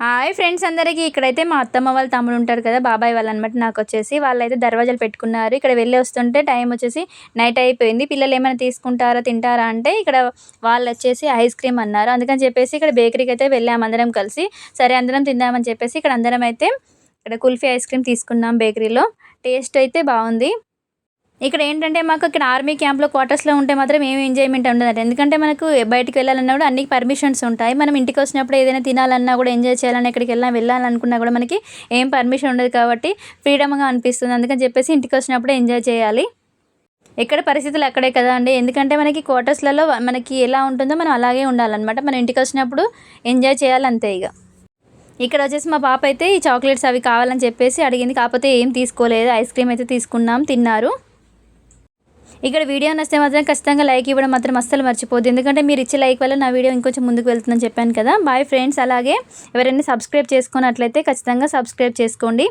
Hi friends అందరికీ. ఇక్కడైతే మా అత్తమ్మ వాళ్ళ తమ్ముడు ఉంటారు కదా బాబాయ్ వాళ్ళు అనమాట నాకు వచ్చేసి. వాళ్ళైతే దర్వాజాలు పెట్టుకున్నారు. ఇక్కడ వెళ్ళి వస్తుంటే టైం వచ్చేసి నైట్ అయిపోయింది. పిల్లలు ఏమైనా తీసుకుంటారా తింటారా అంటే ఇక్కడ వాళ్ళు వచ్చేసి ఐస్ క్రీమ్ అన్నారు. అందుకని చెప్పేసి ఇక్కడ బేకరీకి అయితే వెళ్ళాము అందరం కలిసి. సరే అందరం తిందామని చెప్పేసి ఇక్కడ అందరం అయితే ఇక్కడ కుల్ఫీ ఐస్ క్రీమ్ తీసుకున్నాం బేకరీలో. టేస్ట్ అయితే బాగుంది. ఇక్కడ ఏంటంటే మాకు ఇక్కడ ఆర్మీ క్యాంప్లో క్వార్టర్స్లో ఉంటే మాత్రం ఏమి ఎంజాయ్మెంట్ ఉండదు ఎందుకంటే మనకు బయటకు వెళ్ళాలన్నా కూడా అన్ని పర్మిషన్స్ ఉంటాయి. మనం ఇంటికి వచ్చినప్పుడు ఏదైనా తినాలన్నా కూడా ఎంజాయ్ చేయాలన్నా ఎక్కడికి వెళ్ళినా వెళ్ళాలనుకున్నా కూడా మనకి ఏం పర్మిషన్ ఉండదు కాబట్టి ఫ్రీడమ్గా అనిపిస్తుంది. అందుకని చెప్పేసి ఇంటికి వచ్చినప్పుడు ఎంజాయ్ చేయాలి. ఎక్కడ పరిస్థితులు అక్కడే కదా అండి. ఎందుకంటే మనకి క్వార్టర్స్లలో మనకి ఎలా ఉంటుందో మనం అలాగే ఉండాలన్నమాట. మనం ఇంటికి వచ్చినప్పుడు ఎంజాయ్ చేయాలి అంతే ఇక ఇక్కడ వచ్చేసి మా పాప అయితే ఈ చాక్లెట్స్ అవి కావాలని చెప్పేసి అడిగింది. కాకపోతే ఏం తీసుకోలేదు. ఐస్ క్రీమ్ అయితే తీసుకున్నాం. తిన్నారు. ఇక్కడ వీడియో నచ్చితే మాత్రం ఖచ్చితంగా లైక్ ఇవ్వడం మాత్రం అస్సలు మర్చిపోద్దు ఎందుకంటే మీరు ఇచ్చే లైక్ వల్ల నా వీడియో ఇంకొంచెం ముందుకు వెళ్తుందని చెప్పాను కదా. బాయ్ ఫ్రెండ్స్ అలాగే ఎవరైనా సబ్స్క్రైబ్ చేసుకున్నట్లయితే ఖచ్చితంగా సబ్స్క్రైబ్ చేసుకోండి.